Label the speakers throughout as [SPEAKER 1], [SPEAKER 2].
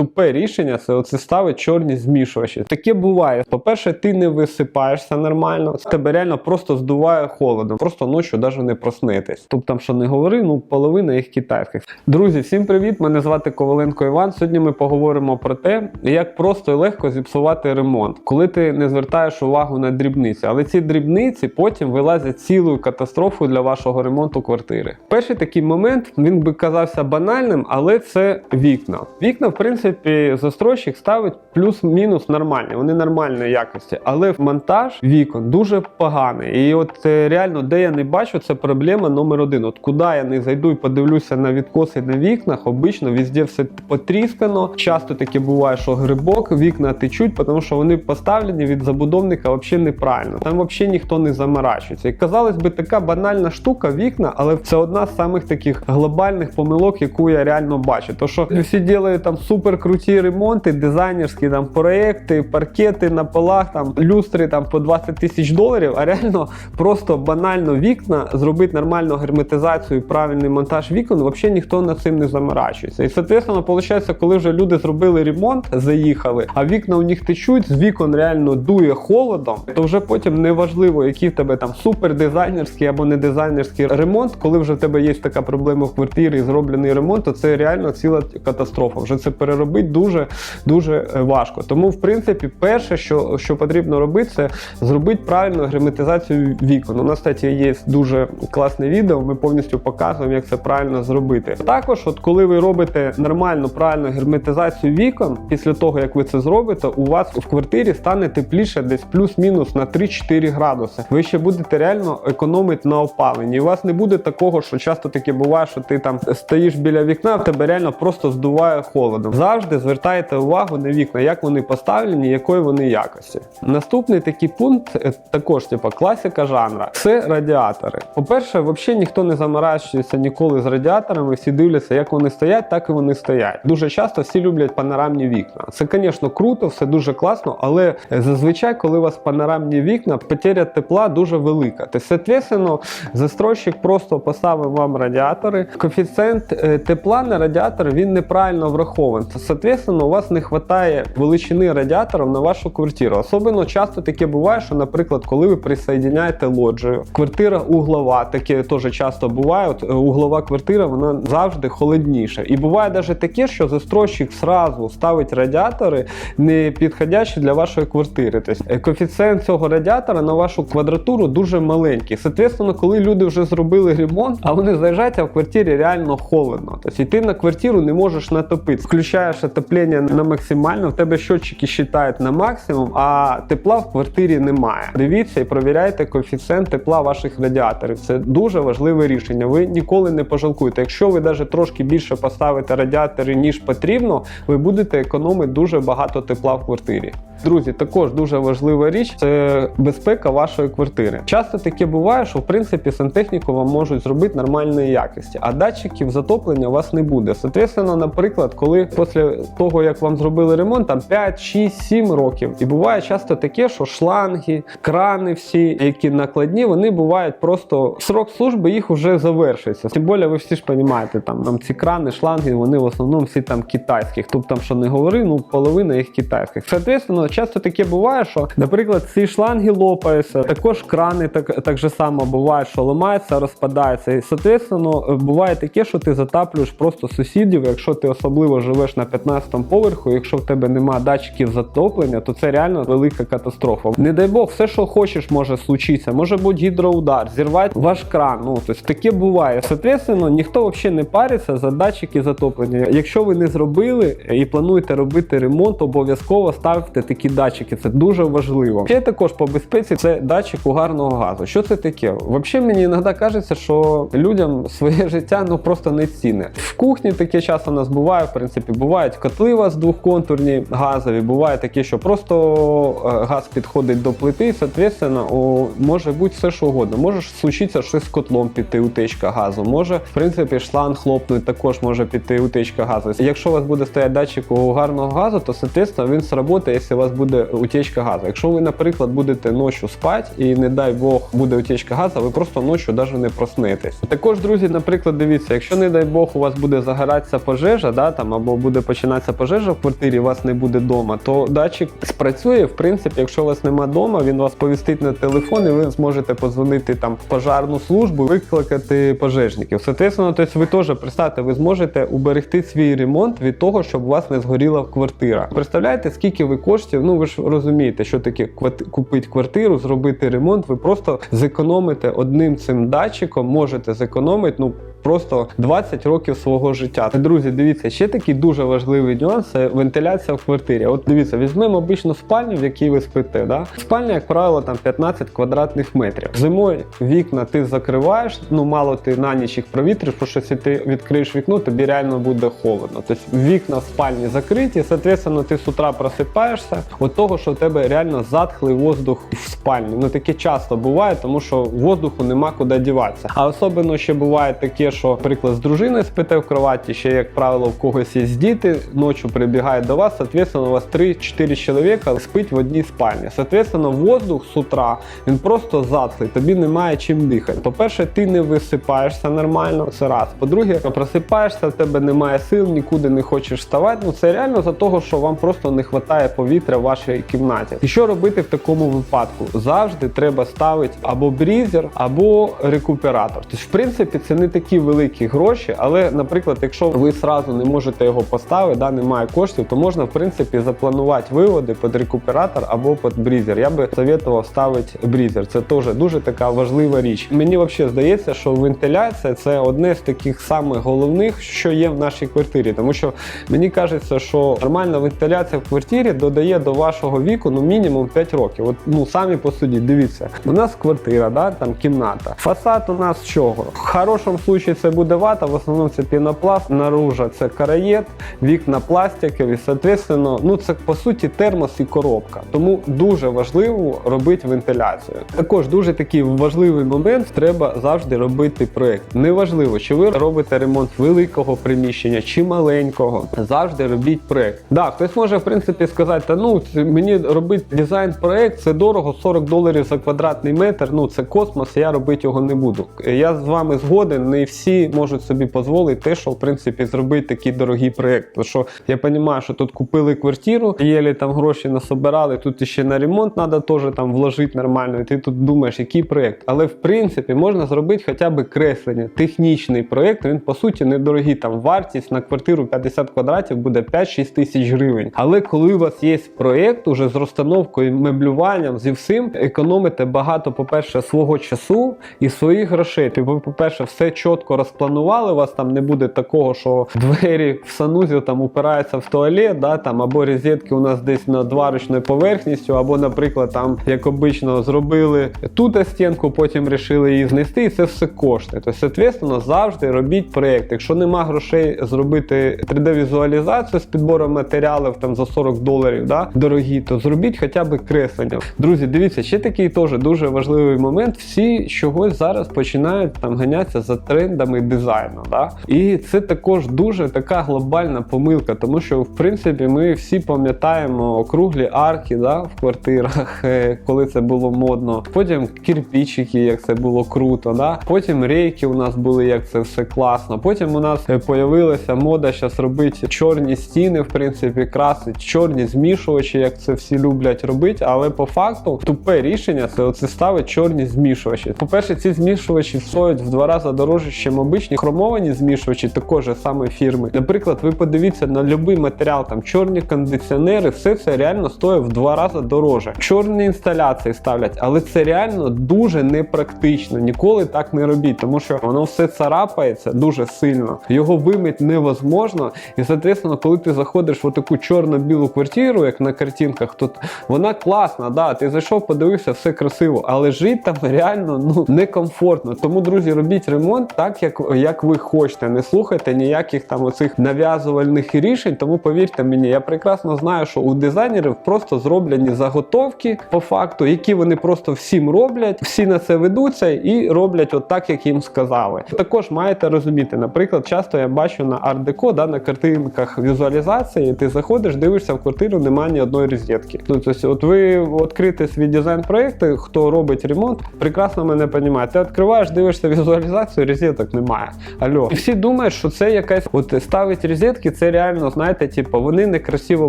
[SPEAKER 1] тупе рішення це оце ставить чорні змішувачі. Таке буває. По-перше, ти не висипаєшся нормально, тебе реально просто здуває холодом. Просто ночі навіть не проснетесь. Тобто там, що не говори, ну половина їх китайських. Друзі, всім привіт! Мене звати Коваленко Іван. Сьогодні ми поговоримо про те, як просто і легко зіпсувати ремонт, коли ти не звертаєш увагу на дрібниці. Але ці дрібниці потім вилазять цілою катастрофою для вашого ремонту квартири. Перший такий момент він би казався банальним, але це вікна. Вікна, в принципі, застройщик ставить плюс-мінус нормальні, вони нормальної якості, але монтаж вікон дуже поганий. І от е, реально, де я не бачу, це проблема номер один. От куди я не зайду і подивлюся на відкоси на вікнах, обично везде все потріскано. Часто таке буває, що грибок, вікна течуть, тому що вони поставлені від забудовника взагалі неправильно. Там взагалі ніхто не заморачується. І казалось би, така банальна штука, вікна, але це одна з самих таких глобальних помилок, яку я реально бачу. То що всі ділають там супер круті ремонти, дизайнерські там проекти, паркети на полах, там люстри там по 20 тисяч доларів, а реально просто банально вікна зробити нормальну герметизацію, і правильний монтаж вікон, взагалі ніхто над цим не заморачується. І соответственно, виходить, коли вже люди зробили ремонт, заїхали, а вікна у них течуть, з вікон реально дує холодом, то вже потім не важливо, який в тебе там супер дизайнерський або не дизайнерський ремонт, коли вже в тебе є така проблема в квартирі, зроблений ремонт, то це реально ціла катастрофа. Вже це переробити дуже дуже е, важко. Тому, в принципі, перше, що, що потрібно робити, це зробити правильну герметизацію вікон. У нас кстати, є дуже класне відео. Ми повністю показуємо, як це правильно зробити. Також, от коли ви робите нормальну правильну герметизацію вікон, після того як ви це зробите, у вас в квартирі стане тепліше десь плюс-мінус на 3-4 градуси. Ви ще будете реально економити на опаленні. У вас не буде такого, що часто таке буває, що ти там стоїш біля вікна, в тебе реально просто здуває холодом. Завжди звертайте увагу на вікна, як вони поставлені, якої вони якості. Наступний такий пункт, е, також типу, класика жанра, це радіатори. По-перше, взагалі ніхто не заморачується ніколи з радіаторами, всі дивляться, як вони стоять, так і вони стоять. Дуже часто всі люблять панорамні вікна. Це, звісно, круто, все дуже класно, але зазвичай, коли у вас панорамні вікна, потеря тепла дуже велика. Тобто, застройщик просто поставив вам радіатори. Коефіцієнт е, тепла на радіатор він неправильно врахований. Соответственно, у вас не вистачає величини радіаторів на вашу квартиру. Особливо часто таке буває, що, наприклад, коли ви присоединяєте лоджію, квартира углова, таке теж часто буває. От е, углова квартира вона завжди холодніша. І буває навіть таке, що застройщик сразу ставить радіатори, не підходячі для вашої квартири. Тобто е, коефіцієнт цього радіатора на вашу квадратуру дуже маленький. Соответственно, коли люди вже зробили ремонт, а вони заїжджають, а в квартирі реально холодно. Тобто і ти на квартиру не можеш натопити. Включаєш отоплення на максимально, в тебе щотчики считають на максимум, а тепла в квартирі немає. Дивіться і провіряйте коефіцієнт тепла ваших радіаторів. Це дуже важливе рішення. Ви ніколи не пожалкуєте. Якщо ви навіть трошки більше поставите радіатори, ніж потрібно, ви будете економити дуже багато тепла в квартирі. Друзі, також дуже важлива річ це безпека вашої квартири. Часто таке буває, що в принципі сантехніку вам можуть зробити нормальної якості, а датчиків затоплення у вас не буде. Соответственно, наприклад, коли після того як вам зробили ремонт, там 5, 6, 7 років, і буває часто таке, що шланги, крани всі, які накладні, вони бувають просто срок служби їх вже завершується. Тим більше, ви всі ж розумієте, там, там ці крани, шланги, вони в основному всі там китайські. Хто б там що не говорив, ну половина їх китайських. Соответственно, часто таке буває, що, наприклад, ці шланги лопаються, також крани так, так же само буває, що ламаються, розпадаються. І соответственно, буває таке, що ти затаплюєш просто сусідів, якщо ти особливо живеш на 15-му поверху, якщо в тебе нема датчиків затоплення, то це реально велика катастрофа. Не дай Бог, все, що хочеш, може случитися. Може бути гідроудар, зірвати ваш кран. Ну тобто таке буває. Соответственно, ніхто взагалі не париться за датчики затоплення. Якщо ви не зробили і плануєте робити ремонт, обов'язково ставте такі датчики. Це дуже важливо. Ще також по безпеці це датчик угарного газу. Що це таке? Взагалі мені іноді кажеться, що людям своє життя ну просто не цінне. В кухні таке часто у нас буває. В принципі, бувають котли у вас двохконтурні газові. Буває таке, що просто е, газ підходить до плити, і, соответственно, о, може бути все, що угодно. Може случитися щось з котлом піти, утечка газу. Може, в принципі, шланг хлопнуть, також може піти утечка газу. Якщо у вас буде стояти датчик угарного газу, то соответственно він сработає, якщо у вас буде утечка газу. Якщо ви, наприклад, будете ночі спати і не дай Бог буде утечка газу, ви просто ночі навіть не проснетесь. Також, друзі, наприклад, дивіться, якщо не дай Бог у вас буде загоратися пожежа, да, там або буде починається пожежа в квартирі, вас не буде вдома, то датчик спрацює. В принципі, якщо вас нема вдома, він вас повістить на телефон, і ви зможете подзвонити там в пожарну службу, викликати пожежників. Соответственно, тобто ви теж представте, ви зможете уберегти свій ремонт від того, щоб у вас не згоріла квартира. Представляєте, скільки ви коштів? Ну ви ж розумієте, що таке купити квартиру, зробити ремонт. Ви просто зекономите одним цим датчиком, можете зекономити. Ну просто 20 років свого життя. Друзі, дивіться, ще такий дуже важливий нюанс це вентиляція в квартирі. От дивіться, візьмемо обичну спальню, в якій ви спите. Да? Спальня, як правило, там 15 квадратних метрів. Зимою вікна ти закриваєш, ну мало ти на ніч їх провітриш, бо що якщо ти відкриєш вікно, тобі реально буде холодно. Тобто вікна в спальні закриті, соответственно, ти з утра просипаєшся від того, що в тебе реально затхлий воздух в спальні. Ну таке часто буває, тому що воздуху нема куди діватися. А особливо ще буває таке, що, наприклад, з дружиною спите в кроваті, ще, як правило, в когось є діти, ночі прибігають до вас, соответственно, у вас 3-4 чоловіка спить в одній спальні. Соответственно, воздух з утра він просто затхлий, тобі немає чим дихати. По-перше, ти не висипаєшся нормально, це раз. По-друге, просипаєшся, в тебе немає сил, нікуди не хочеш вставати. Ну це реально за того, що вам просто не вистачає повітря в вашій кімнаті. І що робити в такому випадку? Завжди треба ставити або брізер, або рекуператор. Тобто, в принципі, це не такі великі гроші, але, наприклад, якщо ви сразу не можете його поставити, да, немає коштів, то можна в принципі запланувати виводи під рекуператор або під брізер. Я би советував ставити брізер. Це теж дуже така важлива річ. Мені взагалі здається, що вентиляція це одне з таких самих головних, що є в нашій квартирі. Тому що мені кажеться, що нормальна вентиляція в квартирі додає до вашого віку ну мінімум 5 років. От ну самі по суді, дивіться, у нас квартира, да, там кімната. Фасад у нас чого? В хорошому случаї це буде вата, в основному це пінопласт, наружа це караєт, вікна пластикові. Соответственно, ну це по суті термос і коробка. Тому дуже важливо робити вентиляцію. Також дуже такий важливий момент. Треба завжди робити проект. Неважливо, чи ви робите ремонт великого приміщення чи маленького. Завжди робіть проект. Да, хтось може в принципі сказати, та ну мені робити дизайн проект, це дорого, 40 доларів за квадратний метр. Ну це космос, я робити його не буду. Я з вами згоден. Не всі можуть собі дозволити те, що в принципі зробити такий дорогий проект. Тому що я розумію, що тут купили квартиру, єлі там гроші насобирали, тут ще на ремонт треба теж там вложити нормально. І ти тут думаєш, який проект. Але в принципі можна зробити хоча б креслення, технічний проект. Він по суті недорогий. Там вартість на квартиру 50 квадратів буде 5-6 тисяч гривень. Але коли у вас є проект уже з розстановкою, меблюванням, зі всім, економите багато, по-перше, свого часу і своїх грошей. Ви, по-перше, все чітко розпланували. У вас там не буде такого, що двері в санузел там упираються в туалет, да, там, або розетки у нас десь над варочною поверхністю, або, наприклад, там, як обично, зробили тут стінку, потім вирішили її знести, і це все коштує. Тобто, соответственно, завжди робіть проєкт. Якщо нема грошей зробити 3D-візуалізацію з підбором матеріалів там за 40 доларів, да, дорогі, то зробіть хоча б креслення. Друзі, дивіться, ще такий теж дуже важливий момент. Всі чогось зараз починають там ганятися за трендами дизайну. Да? І це також дуже така глобальна помилка, тому що в принципі ми всі пам'ятаємо округлі арки да, в квартирах, е, коли це було модно. Потім кирпичики, як це було круто. Да? Потім рейки у нас були, як це все класно. Потім у нас е, появилася мода зараз робити чорні стіни, в принципі, красить чорні змішувачі, як це всі люблять робити. Але по факту тупе рішення це оце ставить чорні змішувачі. По-перше, ці змішувачі стоять в два рази дорожче, ніж обичні хромовані змішувачі такої ж самої фірми. Наприклад, ви подивіться на будь-який матеріал, там чорні кондиціонери, все це реально стоїть в два рази дороже. Чорні інсталяції ставлять, але це реально дуже непрактично. Ніколи так не робіть, тому що воно все царапається дуже сильно. Його вимити невозможно. І, соответственно, коли ти заходиш в таку чорно-білу квартиру, як на картинках, то вона класна, да, ти зайшов, подивився, все красиво, але жити там реально ну некомфортно. Тому, друзі, робіть ремонт так, як, як ви хочете. Не слухайте ніяких там оцих нав'язувальних рішень. Тому повірте мені, я прекрасно знаю, що у дизайнерів просто зроблені заготовки по факту, які вони просто всім роблять, всі на це ведуться і роблять от так, як їм сказали. Також маєте розуміти, наприклад, часто я бачу на арт-деко, да, на картинках візуалізації, ти заходиш, дивишся в квартиру, немає ні одної розетки. Ну, тобто, от ви відкрите свій дизайн проєкт, хто робить ремонт, прекрасно мене розуміє. Ти відкриваєш, дивишся візуалізацію, розеток розеток немає. Алло. І всі думають, що це якась от ставить розетки, це реально, знаєте, типу, вони некрасиво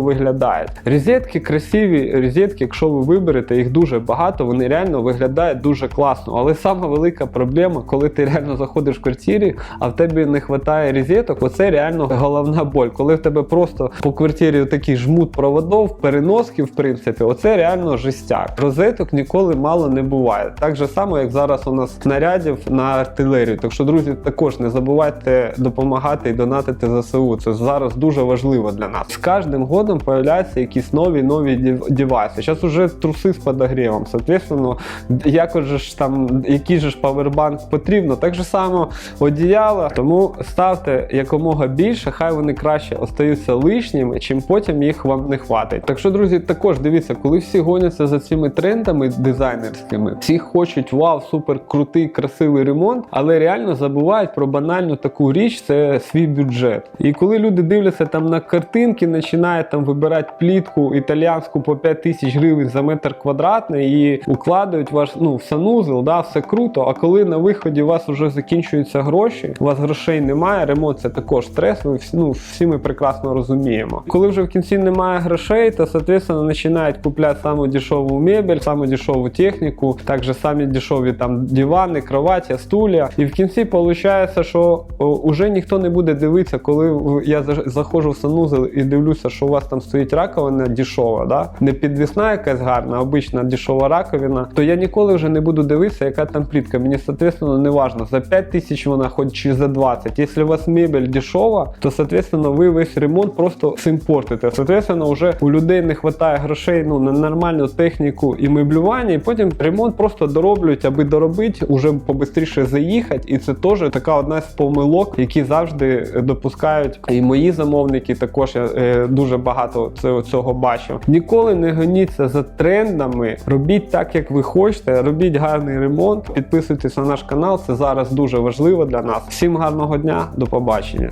[SPEAKER 1] виглядають. Розетки красиві, розетки, якщо ви виберете, їх дуже багато, вони реально виглядають дуже класно. Але сама велика проблема, коли ти реально заходиш в квартирі, а в тебе не вистачає розеток, оце реально головна боль. Коли в тебе просто по квартирі такий жмут проводов, переноски, в принципі, оце реально жестяк. Розеток ніколи мало не буває. Так же само, як зараз у нас снарядів на артилерію. Так що, друзі, також не забувайте допомагати і донатити ЗСУ. Це зараз дуже важливо для нас. З кожним годом появляються якісь нові нові девайси. Зараз уже труси з подогрівом. Соответственно, як же ж там, який же ж павербанк потрібно, так же само одіяла. Тому ставте якомога більше, хай вони краще остаються лишніми, чим потім їх вам не хватить. Так що, друзі, також дивіться, коли всі гоняться за цими трендами дизайнерськими, всі хочуть вау, супер крутий, красивий ремонт, але реально забувають про банальну таку річ, це свій бюджет. І коли люди дивляться там на картинки, починають там вибирати плітку італіянську по 5 тисяч гривень за метр квадратний і укладають ваш ну в санузел, да, все круто. А коли на виході у вас вже закінчуються гроші, у вас грошей немає, ремонт це також стрес. Ви всі, ну, всі ми прекрасно розуміємо. Коли вже в кінці немає грошей, то соответственно починають купляти саму дешеву мебель, саму дешеву техніку, також самі дешеві там дивани, кроваті, стулья. І в кінці виходить, що о, уже ніхто не буде дивитися, коли я заходжу в санузел і дивлюся, що у вас там стоїть раковина дешева, да? не підвісна якась гарна, обична дешева раковина, то я ніколи вже не буду дивитися, яка там плітка. Мені, соответственно, не важно, за 5 тисяч вона хоч чи за 20. Якщо у вас мебель дешева, то, соответственно, ви весь ремонт просто цим портите. Соответственно, вже у людей не вистачає грошей ну, на нормальну техніку і меблювання, і потім ремонт просто дороблюють, аби доробити, уже побистріше заїхати. І це теж така одна з помилок, які завжди допускають і мої замовники. Також я е, дуже багато цього бачу. Ніколи не гоніться за трендами, робіть так, як ви хочете, робіть гарний ремонт, підписуйтесь на наш канал. Це зараз дуже важливо для нас. Всім гарного дня, до побачення.